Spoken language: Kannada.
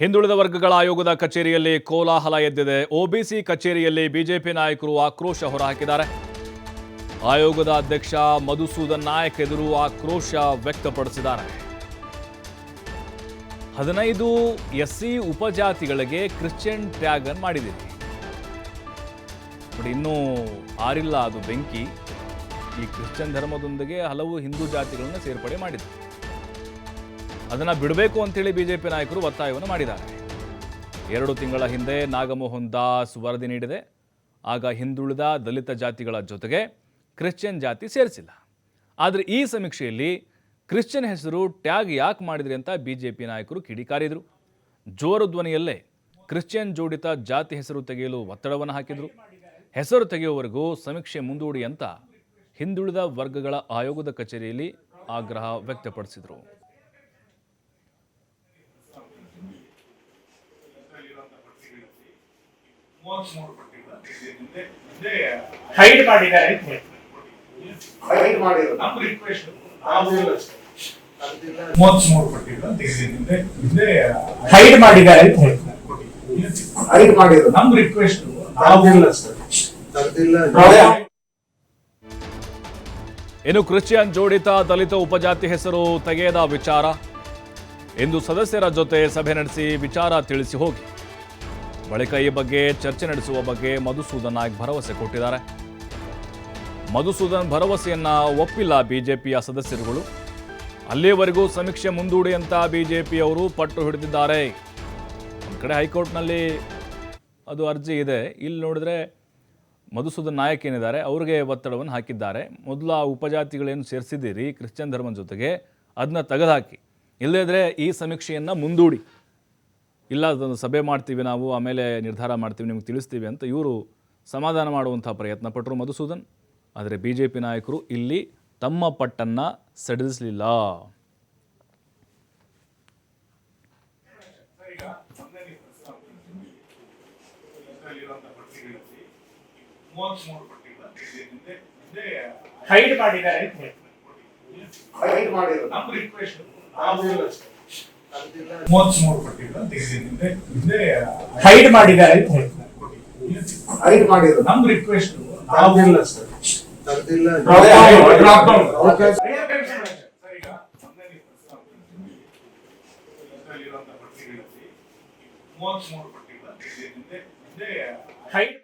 ಹಿಂದುಳಿದ ವರ್ಗಗಳ ಆಯೋಗದ ಕಚೇರಿಯಲ್ಲಿ ಕೋಲಾಹಲ ಎದ್ದಿದೆ. ಒಬಿಸಿ ಕಚೇರಿಯಲ್ಲಿ ಬಿಜೆಪಿ ನಾಯಕರು ಆಕ್ರೋಶ ಹೊರಹಾಕಿದ್ದಾರೆ. ಆಯೋಗದ ಅಧ್ಯಕ್ಷ ಮಧುಸೂದನ್ ನಾಯಕ್ ಎದುರು ಆಕ್ರೋಶ ವ್ಯಕ್ತಪಡಿಸಿದ್ದಾರೆ. ಹದಿನೈದು ಎಸ್ಸಿ ಉಪಜಾತಿಗಳಿಗೆ ಕ್ರಿಶ್ಚಿಯನ್ ಟ್ಯಾಗ್ ಅನ್ನು ಬಟ್ ಇನ್ನೂ ಆರಿಲ್ಲ ಅದು ಬೆಂಕಿ. ಈ ಕ್ರಿಶ್ಚಿಯನ್ ಧರ್ಮದೊಂದಿಗೆ ಹಲವು ಹಿಂದೂ ಜಾತಿಗಳನ್ನು ಸೇರ್ಪಡೆ ಮಾಡಿದೆ ಅದನ್ನು ಬಿಡಬೇಕು ಅಂತೇಳಿ ಬಿಜೆಪಿ ನಾಯಕರು ಒತ್ತಾಯವನ್ನು ಮಾಡಿದ್ದಾರೆ. ಎರಡು ತಿಂಗಳ ಹಿಂದೆ ನಾಗಮೋಹನ್ ದಾಸ್ ವರದಿ ನೀಡಿದೆ. ಆಗ ಹಿಂದುಳಿದ ದಲಿತ ಜಾತಿಗಳ ಜೊತೆಗೆ ಕ್ರಿಶ್ಚಿಯನ್ ಜಾತಿ ಸೇರಿಸಿಲ್ಲ. ಆದರೆ ಈ ಸಮೀಕ್ಷೆಯಲ್ಲಿ ಕ್ರಿಶ್ಚಿಯನ್ ಹೆಸರು ಟ್ಯಾಗ್ ಯಾಕೆ ಮಾಡಿದ್ರಿ ಅಂತ ಬಿಜೆಪಿ ನಾಯಕರು ಕಿಡಿಕಾರಿದರು ಜೋರು ಧ್ವನಿಯಲ್ಲೇ ಕ್ರಿಶ್ಚಿಯನ್ ಜೋಡಿತ ಜಾತಿ ಹೆಸರು ತೆಗೆಯಲು ಒತ್ತಡವನ್ನು ಹಾಕಿದರು. ಹೆಸರು ತೆಗೆಯುವವರೆಗೂ ಸಮೀಕ್ಷೆ ಮುಂದೂಡಿ ಅಂತ ಹಿಂದುಳಿದ ವರ್ಗಗಳ ಆಯೋಗದ ಕಚೇರಿಯಲ್ಲಿ ಆಗ್ರಹ ವ್ಯಕ್ತಪಡಿಸಿದರು. ಹೈಡ್ ಮಾಡಿದ್ದಾರೆ ಅಂತ. ಹೈಡ್ ಮಾಡಿರೋದು. ನಮ್ಮ ರಿಕ್ವೆಸ್ಟ್ ಆಗಿಲ್ಲ ಸರ್. ಅದಿಲ್ಲ. ಮೂವತ್ಮೂರು ಪಟ್ಟಿಗಳು ತೆಗೆದಿದ್ದೆ ಹಿಂದೆ ಹೈಡ್ ಮಾಡಿದ್ದಾರೆ ಅಂತ ಹೇಳ್ತಾರೆ. ಹೈಡ್ ನಮ್ಮ ರಿಕ್ವೆಸ್ಟ್ ಆಗಿಲ್ಲ ಸರ್ ಇನ್ನು ಕ್ರಿಶ್ಚಿಯನ್ ಜೋಡಿತ ದಲಿತ ಉಪಜಾತಿ ಹೆಸರು ತೆಗೆಯದ ವಿಚಾರ. ಇಂದು ಸದಸ್ಯರ ಜೊತೆ ಸಭೆ ನಡೆಸಿ ವಿಚಾರ ತಿಳಿಸಿ ಹೋಗಿ. ಬಳಿಕ ಈ ಬಗ್ಗೆ ಚರ್ಚೆ ನಡೆಸುವ ಬಗ್ಗೆ ಮಧುಸೂದನ್ ನಾಯಕ್ ಭರವಸೆ ಕೊಟ್ಟಿದ್ದಾರೆ. ಮಧುಸೂದನ್ ಭರವಸೆಯನ್ನ ಒಪ್ಪಿಲ್ಲ ಬಿಜೆಪಿಯ ಸದಸ್ಯರುಗಳು. ಅಲ್ಲಿಯವರೆಗೂ ಸಮೀಕ್ಷೆ ಮುಂದೂಡಿ ಅಂತ ಬಿಜೆಪಿಯವರು ಪಟ್ಟು ಹಿಡಿದಿದ್ದಾರೆ. ಒಂದು ಕಡೆ ಹೈಕೋರ್ಟ್ನಲ್ಲಿ ಅದು ಅರ್ಜಿ ಇದೆ. ಇಲ್ಲಿ ನೋಡಿದ್ರೆ ಮಧುಸೂದನ್ ನಾಯಕ್ ಏನಿದ್ದಾರೆ, ಅವ್ರಿಗೆ ಒತ್ತಡವನ್ನು ಹಾಕಿದ್ದಾರೆ. ಮೊದಲು ಆ ಉಪಜಾತಿಗಳೇನು ಸೇರಿಸಿದ್ದೀರಿ, ಕ್ರಿಶ್ಚಿಯನ್ ಧರ್ಮದ ಜೊತೆಗೆ ಅದನ್ನ ತೆಗೆದುಹಾಕಿ. ಇಲ್ಲದಿದ್ದರೆ ಈ ಸಮೀಕ್ಷೆಯನ್ನು ಮುಂದೂಡಿ. ಇಲ್ಲ ಅದೊಂದು ಸಭೆ ಮಾಡ್ತೀವಿ ನಾವು ಆಮೇಲೆ ನಿರ್ಧಾರ ಮಾಡ್ತೀವಿ ನಿಮ್ಗೆ ತಿಳಿಸ್ತೀವಿ ಅಂತ ಇವರು ಸಮಾಧಾನ ಮಾಡುವಂಥ ಪ್ರಯತ್ನ ಪಟ್ಟರು ಮಧುಸೂದನ್. ಆದರೆ ಬಿ ಜೆ ಪಿ ನಾಯಕರು ಇಲ್ಲಿ ತಮ್ಮ ಪಟ್ಟನ್ನು ಸಡಿಲಿಸಲಿಲ್ಲ. ಹೈಡ್ ಮಾಡಿದ್ದಾರೆ. ಹೈಡ್ ಮಾಡಿದ್ದಾರೆ ಅಂತ ಹೇಳ್ತಾರೆ. ಹೈಡ್ ಮಾಡಿರೋದು ನಮ್ಮ ರಿಕ್ವೆಸ್ಟ್ ಆಗಿಲ್ಲ ಸರ್. ಮೂವತ್ಮೂರು ಪಟ್ಟಿಗಳು ಹೈಡ್